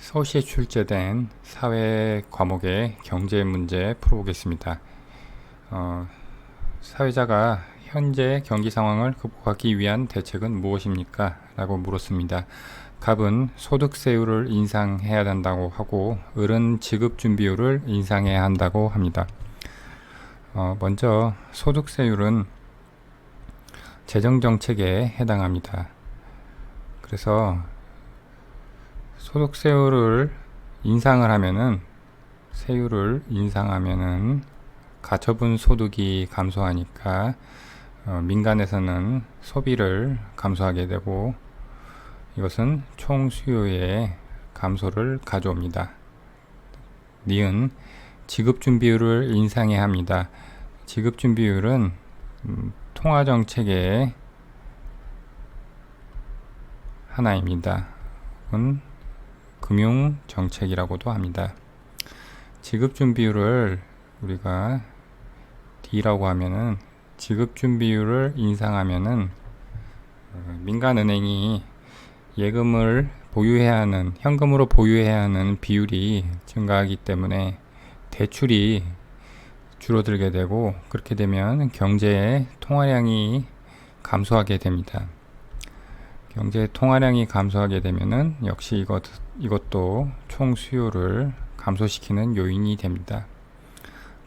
서울시에 출제된 사회 과목의 경제 문제 풀어보겠습니다. 어, 사회자가 현재 경기 상황을 극복하기 위한 대책은 무엇입니까? 라고 물었습니다. 갑은 소득세율을 인상해야 한다고 하고 을은 지급 준비율을 인상해야 한다고 합니다. 어, 먼저 소득세율은 재정정책에 해당합니다. 그래서 소득세율을 인상을 하면은 세율을 인상하면은 가처분 소득이 감소하니까 어, 민간에서는 소비를 감소하게 되고 이것은 총 수요의 감소를 가져옵니다. 니은 지급 준비율을 인상해야 합니다. 지급 준비율은 음, 통화 정책의 하나입니다. 은 금융 정책이라고도 합니다. 지급 준비율을 우리가 D라고 하면은 지급 준비율을 인상하면은 어, 민간은행이 예금을 보유해야 하는 현금으로 보유해야 하는 비율이 증가하기 때문에 대출이 줄어들게 되고 그렇게 되면 경제의 통화량이 감소하게 됩니다. 경제 통화량이 감소하게 되면은 역시 이것, 이것도 총 수요를 감소시키는 요인이 됩니다.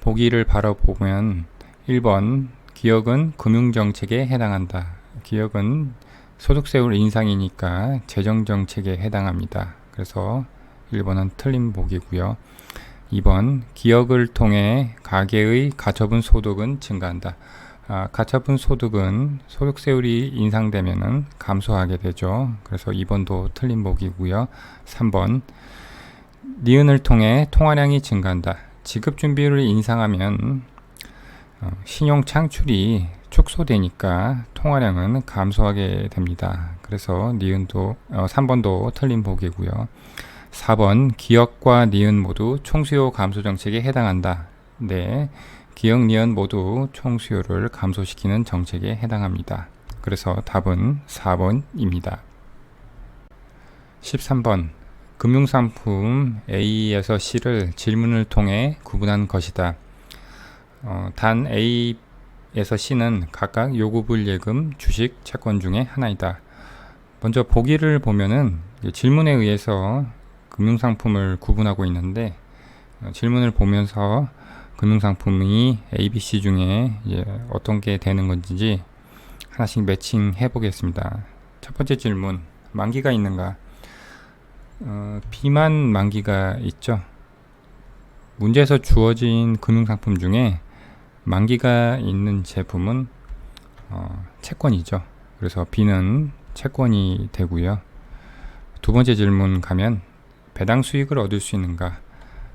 보기를 바라보면 1번 기업은 금융정책에 해당한다. 기업은 소득세율 인상이니까 재정정책에 해당합니다. 그래서 1번은 틀린 보기고요. 2번 기업을 통해 가계의 가처분 소득은 증가한다. 아, 가처분 소득은 소득세율이 인상되면은 감소하게 되죠. 그래서 2번도 틀린 보기고요. 3번 니은을 통해 통화량이 증가한다. 지급 준비율을 인상하면 어, 신용 창출이 축소되니까 통화량은 감소하게 됩니다. 그래서 니은도 어, 3번도 틀린 보기고요. 4번 기업과 니은 모두 총수요 감소 정책에 해당한다. 네. 기억, 니은 모두 총수요를 감소시키는 정책에 해당합니다. 그래서 답은 4번입니다. 13번 금융상품 A에서 C를 질문을 통해 구분한 것이다. 어, 단 A에서 C는 각각 요구불 예금, 주식, 채권 중에 하나이다. 먼저 보기를 보면은 질문에 의해서 금융상품을 구분하고 있는데 어, 질문을 보면서 금융상품이 ABC 중에 어떤 게 되는 건지 하나씩 매칭해 보겠습니다. 첫 번째 질문, 만기가 있는가? 어, 비만 만기가 있죠. 문제에서 주어진 금융상품 중에 만기가 있는 제품은 어, 채권이죠. 그래서 B는 채권이 되고요. 두 번째 질문 가면 배당 수익을 얻을 수 있는가?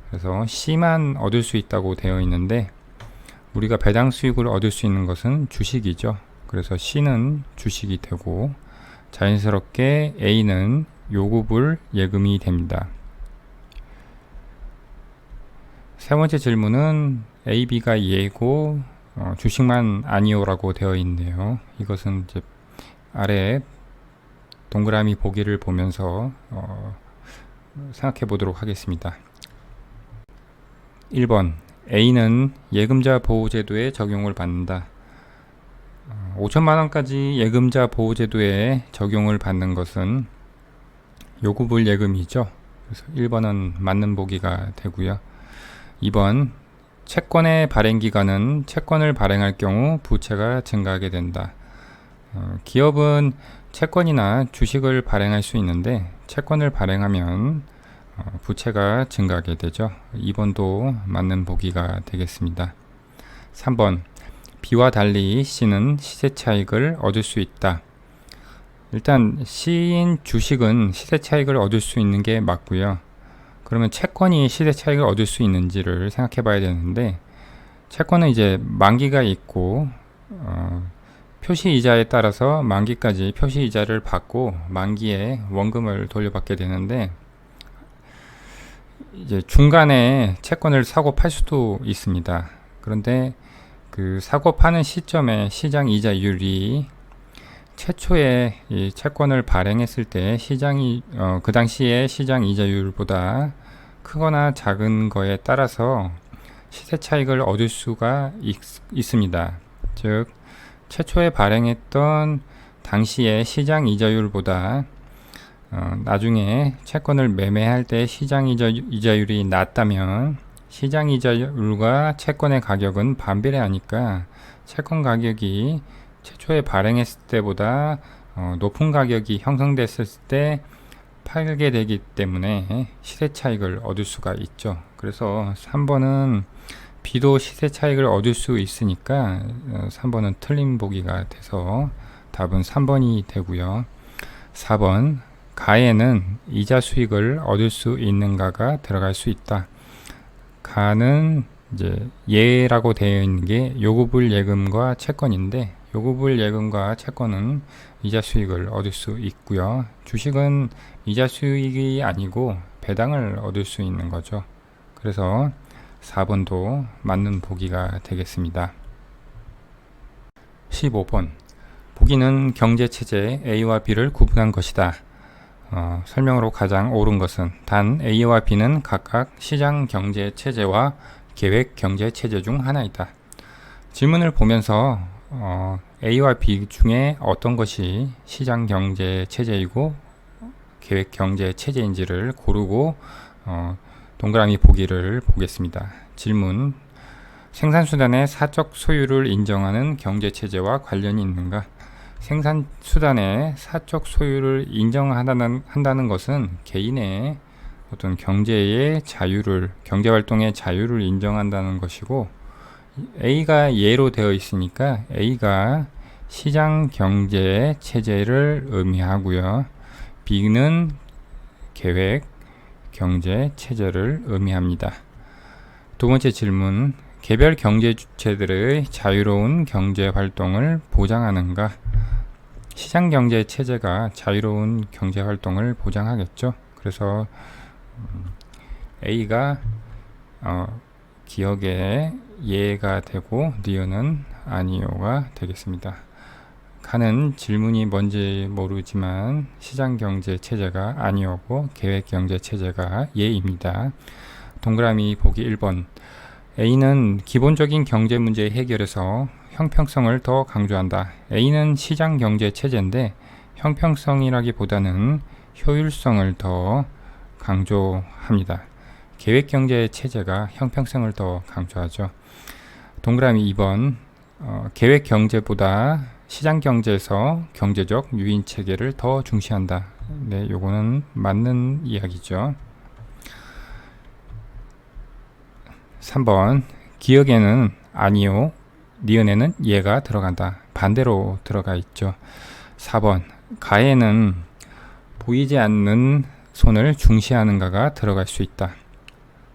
그래서 C만 얻을 수 있다고 되어 있는데 우리가 배당 수익을 얻을 수 있는 것은 주식이죠. 그래서 C는 주식이 되고 자연스럽게 A는 요구불 예금이 됩니다. 세 번째 질문은 A, B가 예고 어, 주식만 아니오라고 되어 있네요. 이것은 이제 아래 동그라미 보기를 보면서 어, 생각해 보도록 하겠습니다. 1번 A는 예금자 보호제도에 적용을 받는다. 5천만 어, 원까지 예금자 보호제도에 적용을 받는 것은 요구불 예금이죠. 그래서 1번은 맞는 보기가 되고요. 2번 채권의 발행 기간은 채권을 발행할 경우 부채가 증가하게 된다. 어, 기업은 채권이나 주식을 발행할 수 있는데 채권을 발행하면 어, 부채가 증가하게 되죠. 2번도 맞는 보기가 되겠습니다. 3번 B와 달리 C는 시세 차익을 얻을 수 있다. 일단 C인 주식은 시세 차익을 얻을 수 있는 게 맞고요. 그러면 채권이 시세 차익을 얻을 수 있는지를 생각해 봐야 되는데 채권은 이제 만기가 있고 어, 표시 이자에 따라서 만기까지 표시 이자를 받고 만기에 원금을 돌려받게 되는데 이제 중간에 채권을 사고 팔 수도 있습니다. 그런데 그 사고 파는 시점에 시장 이자율이 최초에 이 채권을 발행했을 때 시장이 어, 그 당시에 시장 이자율보다 크거나 작은 거에 따라서 시세 차익을 얻을 수가 있, 있습니다. 즉 최초에 발행했던 당시의 시장 이자율보다 어, 나중에 채권을 매매할 때 시장 이자, 이자율이 낮다면 시장 이자율과 채권의 가격은 반비례하니까 채권 가격이 최초에 발행했을 때보다 어, 높은 가격이 형성됐을 때 팔게 되기 때문에 시세 차익을 얻을 수가 있죠. 그래서 3번은 비도 시세 차익을 얻을 수 있으니까 어, 3번은 틀린 보기가 돼서 답은 3번이 되고요. 4번 가에는 이자 수익을 얻을 수 있는가가 들어갈 수 있다. 가는 이제 예라고 되어 있는 게 요구불 예금과 채권인데 요구불 예금과 채권은 이자 수익을 얻을 수 있고요. 주식은 이자 수익이 아니고 배당을 얻을 수 있는 거죠. 그래서 4번도 맞는 보기가 되겠습니다. 15번 보기는 경제체제 A와 B를 구분한 것이다. 어, 설명으로 가장 옳은 것은 단 A와 B는 각각 시장 경제 체제와 계획 경제 체제 중 하나이다. 질문을 보면서 어, A와 B 중에 어떤 것이 시장 경제 체제이고 계획 경제 체제인지를 고르고 어, 동그라미 보기를 보겠습니다. 질문 생산수단의 사적 소유를 인정하는 경제 체제와 관련이 있는가? 생산 수단의 사적 소유를 인정한다는 한다는 것은 개인의 어떤 경제의 자유를 경제 활동의 자유를 인정한다는 것이고 A가 예로 되어 있으니까 A가 시장 경제 체제를 의미하고요. B는 계획 경제 체제를 의미합니다. 두 번째 질문 개별 경제 주체들의 자유로운 경제 활동을 보장하는가? 시장 경제 체제가 자유로운 경제 활동을 보장하겠죠. 그래서 음, A가 어, 기억에 예가 되고 니은은 아니오가 되겠습니다. 가는 질문이 뭔지 모르지만 시장 경제 체제가 아니오고 계획 경제 체제가 예입니다. 동그라미 보기 1번 A는 기본적인 경제 문제 해결에서 형평성을 더 강조한다. A는 시장 경제 체제인데 형평성이라기보다는 효율성을 더 강조합니다. 계획 경제 체제가 형평성을 더 강조하죠. 동그라미 2번 어, 계획 경제보다 시장 경제에서 경제적 유인 체계를 더 중시한다. 네, 요거는 맞는 이야기죠. 3번 기억에는 아니요 니은에는 예가 들어간다 반대로 들어가 있죠 4번 가에는 보이지 않는 손을 중시하는가가 들어갈 수 있다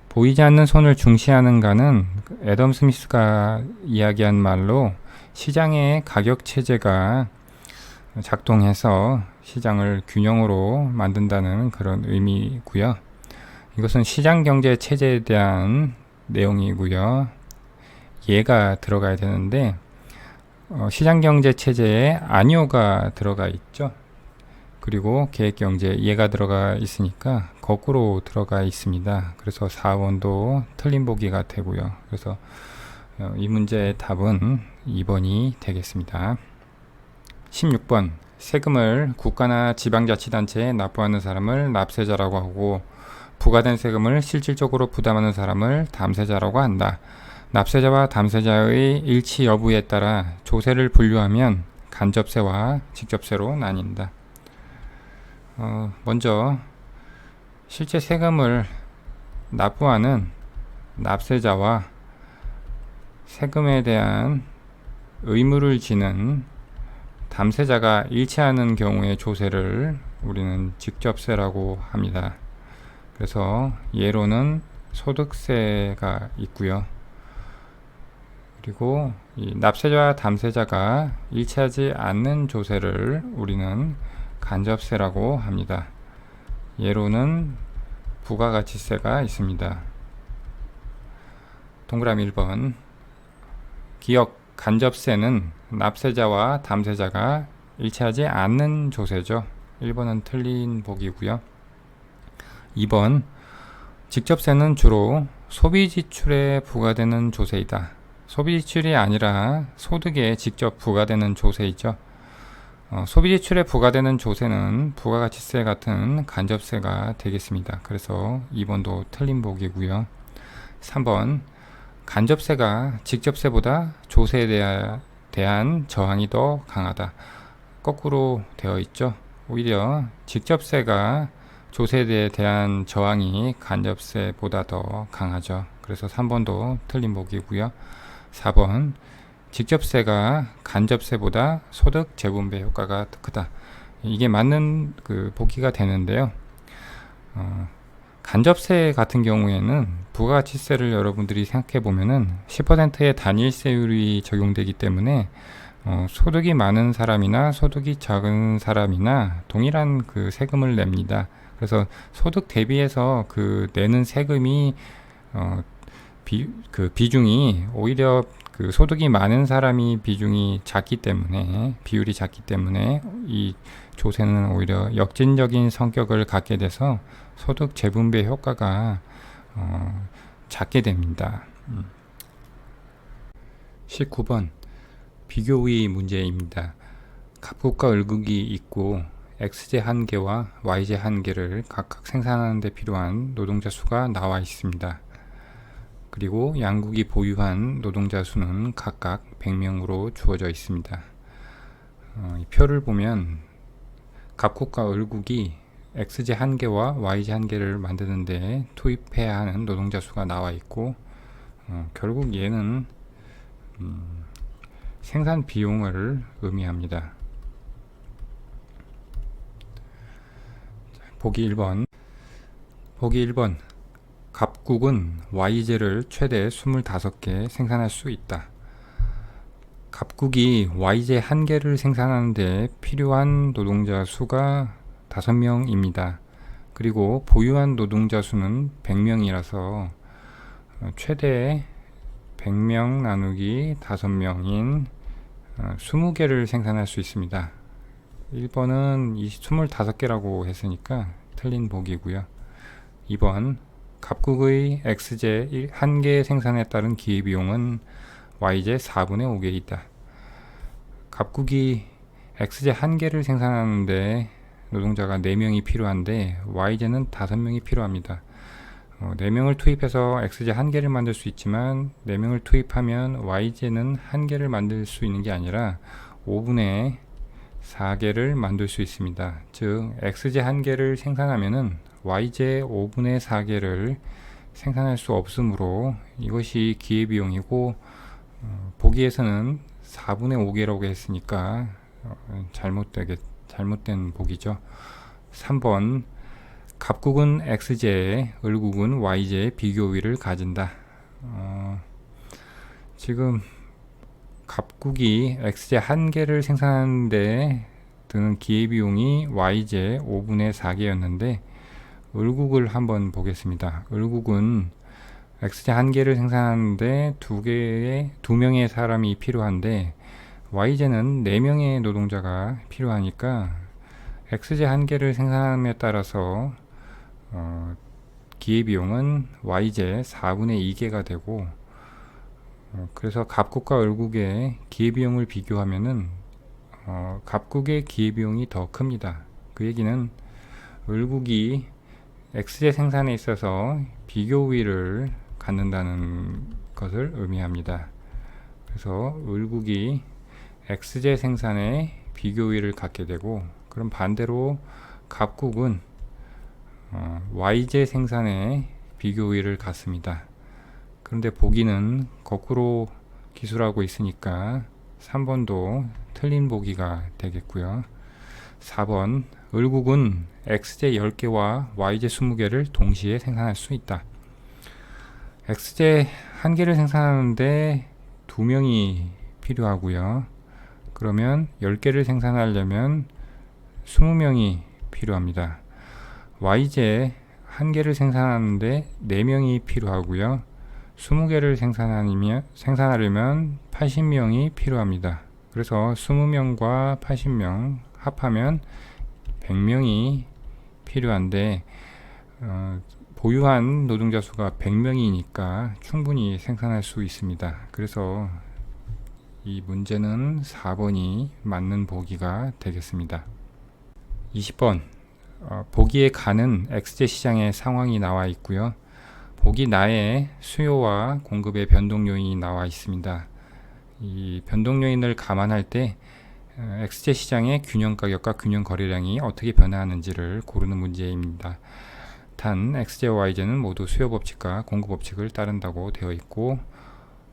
보이지 않는 손을 중시하는가는 애덤 스미스가 이야기한 말로 시장의 가격 체제가 작동해서 시장을 균형으로 만든다는 그런 의미고요. 이것은 시장 경제 체제에 대한 내용이고요. 얘가 들어가야 되는데 어, 시장경제 체제에 아니오가 들어가 있죠. 그리고 계획경제 얘가 들어가 있으니까 거꾸로 들어가 있습니다. 그래서 4번도 틀린 보기가 되고요. 그래서 어, 이 문제의 답은 2번이 되겠습니다. 16번 세금을 국가나 지방자치단체에 납부하는 사람을 납세자라고 하고 부과된 세금을 실질적으로 부담하는 사람을 담세자라고 한다. 납세자와 담세자의 일치 여부에 따라 조세를 분류하면 간접세와 직접세로 나뉜다. 어, 먼저 실제 세금을 납부하는 납세자와 세금에 대한 의무를 지는 담세자가 일치하는 경우의 조세를 우리는 직접세라고 합니다. 그래서 예로는 소득세가 있고요. 그리고 이 납세자와 담세자가 일치하지 않는 조세를 우리는 간접세라고 합니다. 예로는 부가가치세가 있습니다. 동그라미 1번 기억 간접세는 납세자와 담세자가 일치하지 않는 조세죠. 1번은 틀린 보기고요. 2번 직접세는 주로 소비 지출에 부과되는 조세이다. 소비 지출이 아니라 소득에 직접 부과되는 조세이죠. 어, 소비 지출에 부과되는 조세는 부가가치세 같은 간접세가 되겠습니다. 그래서 2번도 틀린 보기고요. 3번 간접세가 직접세보다 조세에 대하, 대한 저항이 더 강하다. 거꾸로 되어 있죠. 오히려 직접세가 조세에 대한 저항이 간접세보다 더 강하죠. 그래서 3번도 틀린 보기고요. 4번 직접세가 간접세보다 소득 재분배 효과가 더 크다. 이게 맞는 그 보기가 되는데요. 어, 간접세 같은 경우에는 부가가치세를 여러분들이 생각해 보면은 10%의 단일세율이 적용되기 때문에 어, 소득이 많은 사람이나 소득이 적은 사람이나 동일한 그 세금을 냅니다. 그래서 소득 대비해서 그 내는 세금이 어, 비, 그 비중이 오히려 그 소득이 많은 사람이 비중이 작기 때문에 비율이 작기 때문에 이 조세는 오히려 역진적인 성격을 갖게 돼서 소득 재분배 효과가 어, 작게 됩니다. 음. 19번 비교의 문제입니다. 갑국과 을국이 있고 x제 한계와 y제 한계를 각각 생산하는 데 필요한 노동자 수가 나와 있습니다. 그리고 양국이 보유한 노동자 수는 각각 100명으로 주어져 있습니다. 어, 이 표를 보면 갑국과 을국이 x제 한계와 y제 한계를 만드는데 투입해야 하는 노동자 수가 나와 있고 어, 결국 얘는 음, 생산 비용을 의미합니다. 보기 1번 보기 1번 갑국은 Y제를 최대 25개 생산할 수 있다. 갑국이 Y제 한 개를 생산하는데 필요한 노동자 수가 5명입니다. 그리고 보유한 노동자 수는 100명이라서 최대 100명 나누기 5명인 20개를 생산할 수 있습니다. 1번은 25개라고 했으니까 틀린 보기고요. 2번 갑국의 X제 1개 생산에 따른 기회비용은 Y제 4분의 5개 있다. 갑국이 X제 1개를 생산하는데 노동자가 4명이 필요한데 Y제는 5명이 필요합니다. 어, 4명을 투입해서 X제 1개를 만들 수 있지만 4명을 투입하면 Y제는 1개를 만들 수 있는 게 아니라 5분의 4개를 만들 수 있습니다. 즉 X제 1개를 생산하면은 y제 5분의 4개를 생산할 수 없으므로 이것이 기회비용이고 어, 보기에서는 4분의 5개라고 했으니까 어, 잘못되게 잘못된 보기죠. 3번 갑국은 x제에 을국은 y제의 비교위를 가진다. 어, 지금 갑국이 x제 한 개를 생산하는데 드는 기회비용이 y제 5분의 4개였는데 을국을 한번 보겠습니다. 을국은 x제 한 개를 생산하는데 두 개의 두 명의 사람이 필요한데 y제는 네 명의 노동자가 필요하니까 x제 한 개를 생산함에 따라서 어, 기회비용은 y제 4분의 2개가 되고 어, 그래서 갑국과 을국의 기회비용을 비교하면은 어, 갑국의 기회비용이 더 큽니다. 그 얘기는 을국이 X제 생산에 있어서 비교 우위를 갖는다는 것을 의미합니다. 그래서 을국이 X제 생산에 비교 우위를 갖게 되고 그럼 반대로 갑국은 어, Y제 생산에 비교 우위를 갖습니다. 그런데 보기는 거꾸로 기술하고 있으니까 3번도 틀린 보기가 되겠고요. 4번 을국은 xj 10개와 yj 20개를 동시에 생산할 수 있다. xj 1개를 생산하는데 2명이 필요하고요. 그러면 10개를 생산하려면 20명이 필요합니다. yj 1개를 생산하는데 4명이 필요하고요. 20개를 생산하려면, 생산하려면 80명이 필요합니다. 그래서 20명과 80명 합하면 100명이 필요한데 어, 보유한 노동자 수가 100명이니까 충분히 생산할 수 있습니다. 그래서 이 문제는 4번이 맞는 보기가 되겠습니다. 20번 어, 보기에 가는 X제 시장의 상황이 나와 있고요. 보기 나에 수요와 공급의 변동 요인이 나와 있습니다. 이 변동 요인을 감안할 때 어, X제 시장의 균형 가격과 균형 거래량이 어떻게 변화하는지를 고르는 문제입니다. 단 X제와 Y제는 모두 수요 법칙과 공급 법칙을 따른다고 되어 있고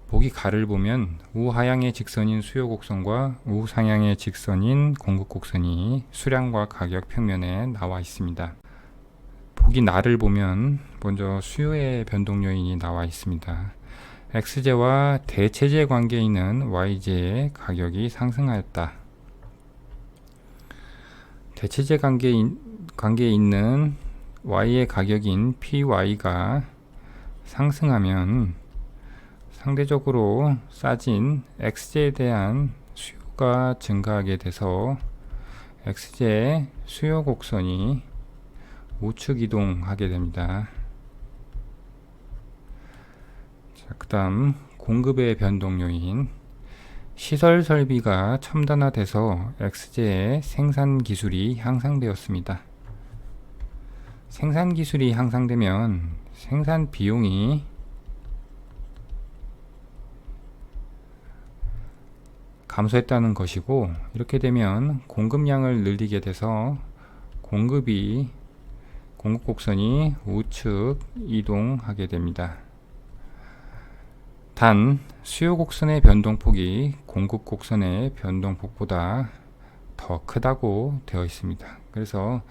보기 가를 보면 우하향의 직선인 수요 곡선과 우상향의 직선인 공급 곡선이 수량과 가격 평면에 나와 있습니다. 보기 나를 보면 먼저 수요의 변동 요인이 나와 있습니다. X제와 대체제 관계에 있는 Y제의 가격이 상승하였다. 대체제 관계에, 관계에 있는 Y의 가격인 PY가 상승하면 상대적으로 싸진 X제에 대한 수요가 증가하게 돼서 X제 수요 곡선이 우측 이동하게 됩니다. 자, 그다음 공급의 변동 요인 시설 설비가 첨단화돼서 X제의 생산 기술이 향상되었습니다. 생산 기술이 향상되면 생산 비용이 감소했다는 것이고 이렇게 되면 공급량을 늘리게 돼서 공급이 공급 곡선이 우측 이동하게 됩니다. 단 수요 곡선의 변동폭이 공급 곡선의 변동폭보다 더 크다고 되어 있습니다. 그래서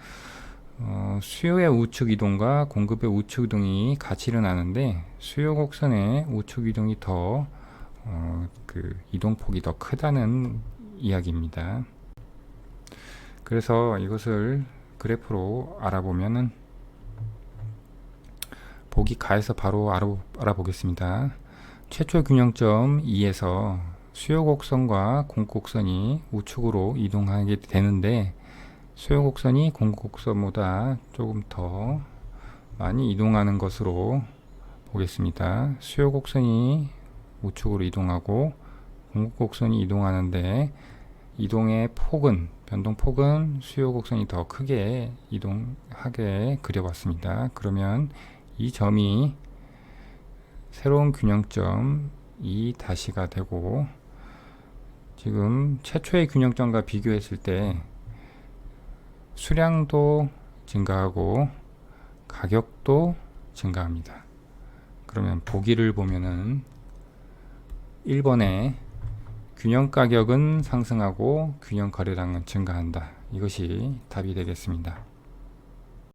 어, 수요의 우측 이동과 공급의 우측 이동이 같이 일어나는데 수요 곡선의 우측 이동이 더 어, 그 이동폭이 더 크다는 이야기입니다. 그래서 이것을 그래프로 알아보면은 보기 가에서 바로 알아, 알아보겠습니다. 최초 균형점 2에서 수요 곡선과 공급 곡선이 우측으로 이동하게 되는데 수요 곡선이 공급 곡선보다 조금 더 많이 이동하는 것으로 보겠습니다. 수요 곡선이 우측으로 이동하고 공급 곡선이 이동하는데 이동의 폭은 변동 폭은 수요 곡선이 더 크게 이동하게 그려봤습니다. 그러면 이 점이 새로운 균형점 2 다시가 되고 지금 최초의 균형점과 비교했을 때 수량도 증가하고 가격도 증가합니다. 그러면 보기를 보면은 1번에 균형 가격은 상승하고 균형 거래량은 증가한다. 이것이 답이 되겠습니다.